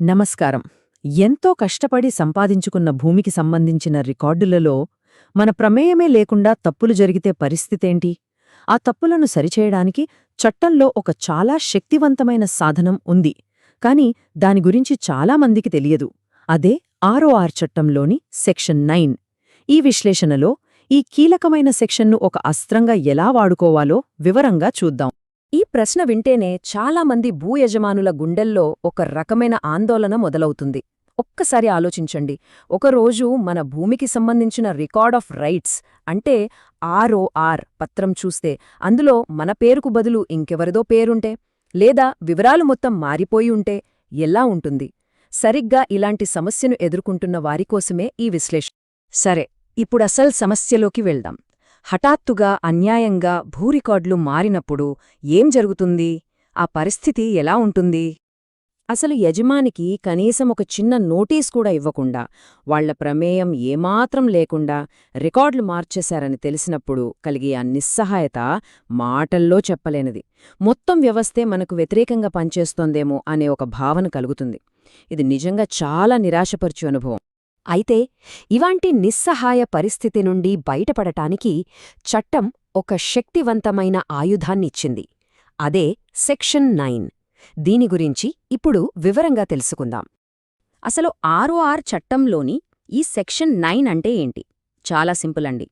నమస్కారం. ఎంతో కష్టపడి సంపాదించుకున్న భూమికి సంబంధించిన రికార్డులలో మన ప్రమేయమే లేకుండా తప్పులు జరిగితే పరిస్థితేంటి? ఆ తప్పులను సరిచేయడానికి చట్టంలో ఒక చాలా శక్తివంతమైన సాధనం ఉంది. కాని దాని గురించి చాలామందికి తెలియదు. అదే ఆర్ఓఆర్ చట్టంలోని సెక్షన్ నైన్. ఈ విశ్లేషణలో ఈ కీలకమైన సెక్షన్ను ఒక అస్త్రంగా ఎలా వాడుకోవాలో వివరంగా చూద్దాం. ఈ ప్రశ్న వింటేనే చాలామంది భూయజమానుల గుండెల్లో ఒక రకమైన ఆందోళన మొదలవుతుంది. ఒక్కసారి ఆలోచించండి. ఒకరోజు మన భూమికి సంబంధించిన రికార్డ్ ఆఫ్ రైట్స్ అంటే ఆర్ఓఆర్ పత్రం చూస్తే అందులో మన పేరుకు బదులు ఇంకెవరిదో పేరుంటే లేదా వివరాలు మొత్తం మారిపోయి ఉంటే ఎలా ఉంటుంది? సరిగ్గా ఇలాంటి సమస్యను ఎదుర్కొంటున్న వారికోసమే ఈ విశ్లేషణ. సరే ఇప్పుడసల్ సమస్యలోకి వెళ్దాం. హఠాత్తుగా అన్యాయంగా భూరికార్డులు మారినప్పుడు ఏం జరుగుతుంది? ఆ పరిస్థితి ఎలా ఉంటుంది? అసలు యజమానికి కనీసం ఒక చిన్న నోటీస్ కూడా ఇవ్వకుండా వాళ్ళ ప్రమేయం ఏమాత్రం లేకుండా రికార్డులు మార్చేశారని తెలిసినప్పుడు కలిగే ఆ నిస్సహాయత మాటల్లో చెప్పలేనిది. మొత్తం వ్యవస్థే మనకు వ్యతిరేకంగా పనిచేస్తోందేమో అనే ఒక భావన కలుగుతుంది. ఇది నిజంగా చాలా నిరాశపరచు అనుభవం. అయితే ఇవాంటి నిస్సహాయ పరిస్థితి నుండి బయటపడటానికి చట్టం ఒక శక్తివంతమైన ఆయుధాన్నిచ్చింది. అదే సెక్షన్ నైన్. దీని గురించి ఇప్పుడు వివరంగా తెలుసుకుందాం. అసలు ఆర్ఓఆర్ చట్టంలోని ఈ సెక్షన్ నైన్ అంటే ఏంటి? చాలా సింపుల్ అండి.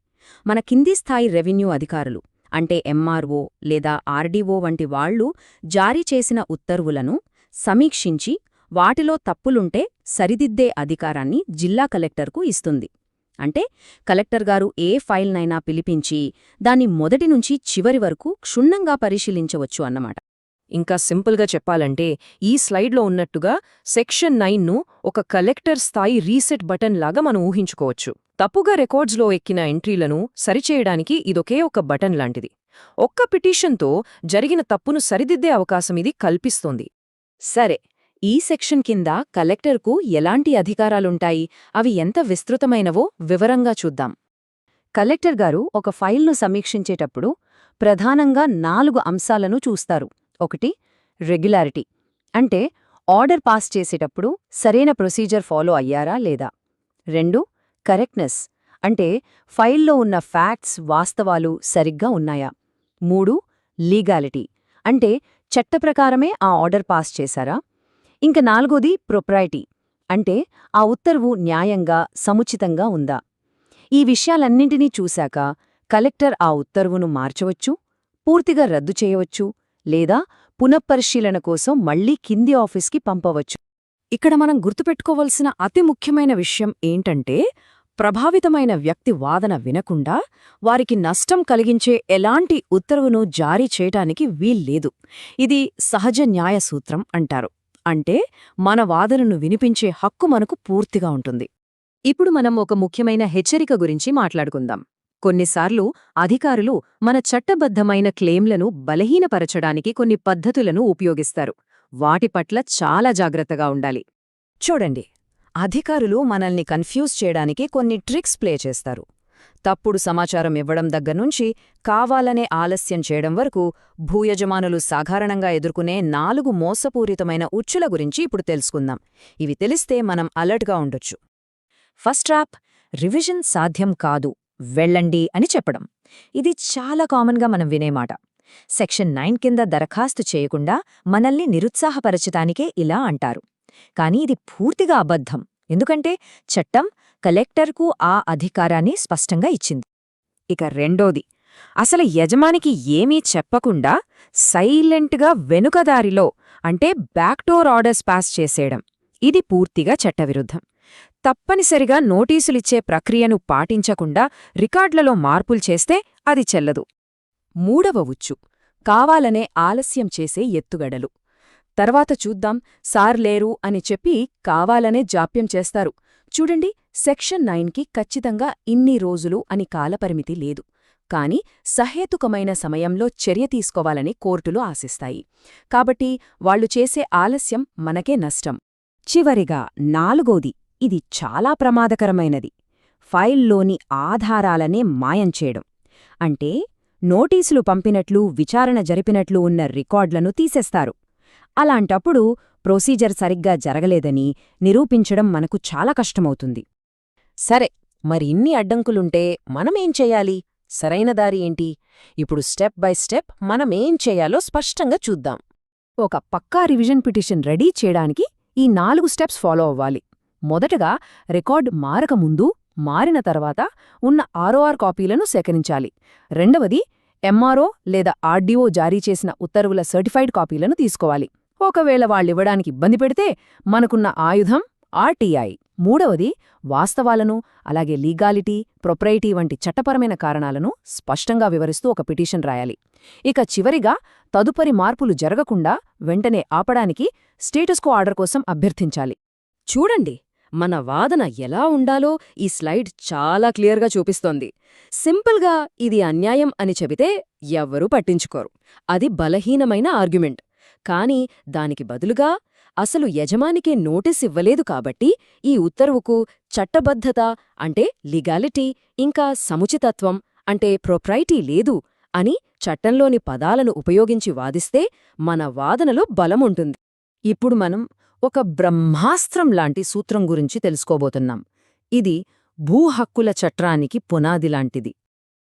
మన కింది స్థాయి రెవెన్యూ అధికారులు అంటే ఎంఆర్ఓ లేదా ఆర్డీఓ వంటి వాళ్ళు జారీ చేసిన ఉత్తర్వులను సమీక్షించి వాటిలో తప్పులుంటే సరిదిద్దే అధికారాన్ని జిల్లా కలెక్టర్కు ఇస్తుంది. అంటే కలెక్టర్ గారు ఏ ఫైల్నైనా పిలిపించి దాన్ని మొదటి నుంచి చివరి వరకు క్షుణ్ణంగా పరిశీలించవచ్చు అన్నమాట. ఇంకా సింపుల్గా చెప్పాలంటే ఈ స్లైడ్లో ఉన్నట్టుగా సెక్షన్ నైన్ను ఒక కలెక్టర్ స్థాయి రీసెట్ బటన్ లాగా మనం ఊహించుకోవచ్చు. తప్పుగా రికార్డ్స్లో ఎక్కిన ఎంట్రీలను సరిచేయడానికి ఇదొకే ఒక బటన్ లాంటిది. ఒక్క పిటిషన్తో జరిగిన తప్పును సరిదిద్దే అవకాశం ఇది కల్పిస్తోంది. సరే ఈ సెక్షన్ కింద కలెక్టర్కు ఎలాంటి అధికారాలుంటాయి? అవి ఎంత విస్తృతమైనవో వివరంగా చూద్దాం. కలెక్టర్ గారు ఒక ఫైల్ను సమీక్షించేటప్పుడు ప్రధానంగా నాలుగు అంశాలను చూస్తారు. ఒకటి రెగ్యులారిటీ. అంటే ఆర్డర్ పాస్ చేసేటప్పుడు సరైన ప్రొసీజర్ ఫాలో అయ్యారా లేదా? రెండు కరెక్ట్నెస్. అంటే ఫైల్లో ఉన్న ఫ్యాక్ట్స్ వాస్తవాలు సరిగ్గా ఉన్నాయా? మూడు లీగాలిటీ. అంటే చట్టప్రకారమే ఆ ఆర్డర్ పాస్ చేశారా? ఇంక నాలుగోది ప్రొప్రైటీ అంటే ఆ ఉత్తర్వు న్యాయంగా సముచితంగా ఉందా? ఈ విషయాలన్నింటినీ చూశాక కలెక్టర్ ఆ ఉత్తర్వును మార్చవచ్చు పూర్తిగా రద్దు చేయవచ్చు లేదా పునఃపరిశీలన కోసం మళ్ళీ కింది ఆఫీస్కి పంపవచ్చు. ఇక్కడ మనం గుర్తుపెట్టుకోవలసిన అతి ముఖ్యమైన విషయం ఏంటంటే ప్రభావితమైన వ్యక్తి వాదన వినకుండా వారికి నష్టం కలిగించే ఎలాంటి ఉత్తర్వును జారీ చేయటానికి వీల్లేదు. ఇది సహజ న్యాయ సూత్రం అంటారు. అంటే మన వాదనను వినిపించే హక్కు మనకు పూర్తిగా ఉంటుంది. ఇప్పుడు మనం ఒక ముఖ్యమైన హెచ్చరిక గురించి మాట్లాడుకుందాం. కొన్నిసార్లు అధికారులు మన చట్టబద్ధమైన క్లెయిమ్లను బలహీనపరచడానికి కొన్ని పద్ధతులను ఉపయోగిస్తారు. వాటి పట్ల చాలా జాగ్రత్తగా ఉండాలి. చూడండి. అధికారులు మనల్ని కన్ఫ్యూజ్ చేయడానికి కొన్ని ట్రిక్స్ ప్లే చేస్తారు. తప్పుడు సమాచారం ఇవ్వడం దగ్గర్నుంచి కావాలనే ఆలస్యం చేయడం వరకు భూయజమానులు సాధారణంగా ఎదుర్కొనే నాలుగు మోసపూరితమైన ఉచ్చుల గురించి ఇప్పుడు తెలుసుకుందాం. ఇవి తెలిస్తే మనం అలర్ట్గా ఉండొచ్చు. ఫస్ట్ ట్రాప్ రివిజన్ సాధ్యం కాదు వెళ్ళండి అని చెప్పడం. ఇది చాలా కామన్గా మనం వినేమాట సెక్షన్ నైన్ కింద దరఖాస్తు చేయకుండా మనల్ని నిరుత్సాహపరచటానికే ఇలా అంటారు. కానీ ఇది పూర్తిగా అబద్ధం. ఎందుకంటే చట్టం కలెక్టర్కు ఆ అధికారాన్ని స్పష్టంగా ఇచ్చింది. ఇక రెండోది అసలు యజమానికి ఏమీ చెప్పకుండా సైలెంట్గా వెనుకదారిలో అంటే బ్యాక్డోర్ ఆర్డర్స్ పాస్ చేసేయడం. ఇది పూర్తిగా చట్టవిరుద్ధం. తప్పనిసరిగా నోటీసులిచ్చే ప్రక్రియను పాటించకుండా రికార్డులలో మార్పులు చేస్తే అది చెల్లదు. మూడవ ఉచ్చు కావాలనే ఆలస్యం చేసే ఎత్తుగడలు. తర్వాత చూద్దాం సార్ లేరు అని చెప్పి కావాలనే జాప్యం చేస్తారు. చూడండి సెక్షన్ నైన్కి ఖచ్చితంగా ఇన్ని రోజులు అని కాలపరిమితి లేదు. కాని సహేతుకమైన సమయంలో చర్య తీసుకోవాలని కోర్టులు ఆశిస్తాయి. కాబట్టి వాళ్ళు చేసే ఆలస్యం మనకే నష్టం. చివరిగా నాలుగోది ఇది చాలా ప్రమాదకరమైనది. ఫైల్లోని ఆధారాలనే మాయం చేయడం. అంటే నోటీసులు పంపినట్లు విచారణ జరిపినట్లు ఉన్న రికార్డులను తీసేస్తారు. అలాంటప్పుడు ప్రొసీజర్ సరిగ్గా జరగలేదని నిరూపించడం మనకు చాలా కష్టమవుతుంది. సరే మరి ఇన్ని అడ్డంకులుంటే మనమేం చెయ్యాలి సరైన దారి ఏంటి? ఇప్పుడు స్టెప్ బై స్టెప్ మనమేం చేయాలో స్పష్టంగా చూద్దాం. ఒక పక్కా రివిజన్ పిటిషన్ రెడీ చేయడానికి ఈ నాలుగు స్టెప్స్ ఫాలో అవ్వాలి. మొదటగా రికార్డ్ మారకముందు మారిన తర్వాత ఉన్న ఆర్ఓఆర్ కాపీలను సేకరించాలి. రెండవది ఎంఆర్ఓ లేదా ఆర్డీఓ జారీ చేసిన ఉత్తర్వుల సర్టిఫైడ్ కాపీలను తీసుకోవాలి. ఒకవేళ వాళ్ళివ్వడానికి ఇబ్బంది పెడితే మనకున్న ఆయుధం ఆర్టీఐ. మూడవది వాస్తవాలను అలాగే లీగాలిటీ ప్రొప్రైటీ వంటి చట్టపరమైన కారణాలను స్పష్టంగా వివరిస్తూ ఒక పిటిషన్ రాయాలి. ఇక చివరిగా తదుపరి మార్పులు జరగకుండా వెంటనే ఆపడానికి స్టేటస్కో ఆర్డర్ కోసం అభ్యర్థించాలి. చూడండి మన వాదన ఎలా ఉండాలో ఈ స్లైడ్ చాలా క్లియర్గా చూపిస్తోంది. సింపుల్గా ఇది అన్యాయం అని చెబితే ఎవ్వరూ పట్టించుకోరు. అది బలహీనమైన ఆర్గ్యుమెంట్. కాని దానికి బదులుగా అసలు యజమానికే నోటీస్ ఇవ్వలేదు కాబట్టి ఈ ఉత్తర్వుకు చట్టబద్ధత అంటే లీగాలిటీ ఇంకా సముచితత్వం అంటే ప్రొప్రైటీ లేదు అని చట్టంలోని పదాలను ఉపయోగించి వాదిస్తే మన వాదనలో బలముంటుంది. ఇప్పుడు మనం ఒక బ్రహ్మాస్త్రం లాంటి సూత్రం గురించి తెలుసుకోబోతున్నాం. ఇది భూ హక్కుల చట్రానికి పునాది లాంటిది.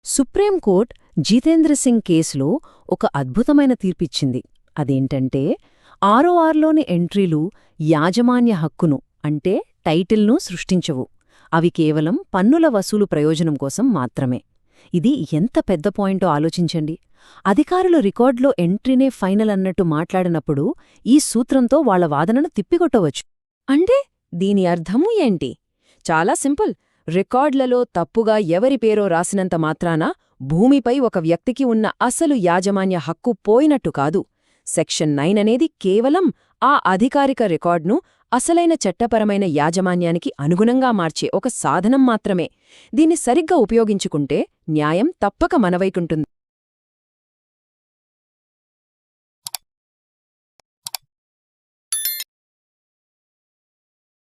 సుప్రీంకోర్టు జితేంద్ర సింగ్ కేసులో ఒక అద్భుతమైన తీర్పిచ్చింది. అదేంటంటే ఆర్ఓఆర్లోని ఎంట్రీలు యాజమాన్య హక్కును అంటే టైటిల్ను సృష్టించవు. అవి కేవలం పన్నుల వసూలు ప్రయోజనం కోసం మాత్రమే. ఇది ఎంత పెద్ద పాయింటో ఆలోచించండి. అధికారులు రికార్డులో ఎంట్రీనే ఫైనల్ అన్నట్టు మాట్లాడినప్పుడు ఈ సూత్రంతో వాళ్ళ వాదనను తిప్పికొట్టవచ్చు. అంటే దీని అర్థము ఏంటి? చాలా సింపుల్. రికార్డులలో తప్పుగా ఎవరి పేరో రాసినంత మాత్రాన భూమిపై ఒక వ్యక్తికి ఉన్న అసలు యాజమాన్య హక్కు పోయినట్టు కాదు. సెక్షన్ నైన్ అనేది కేవలం ఆ అధికారిక రికార్డును అసలైన చట్టపరమైన యాజమాన్యానికి అనుగుణంగా మార్చే ఒక సాధనం మాత్రమే. దీన్ని సరిగ్గా ఉపయోగించుకుంటే న్యాయం తప్పక మనవైకుంటుంది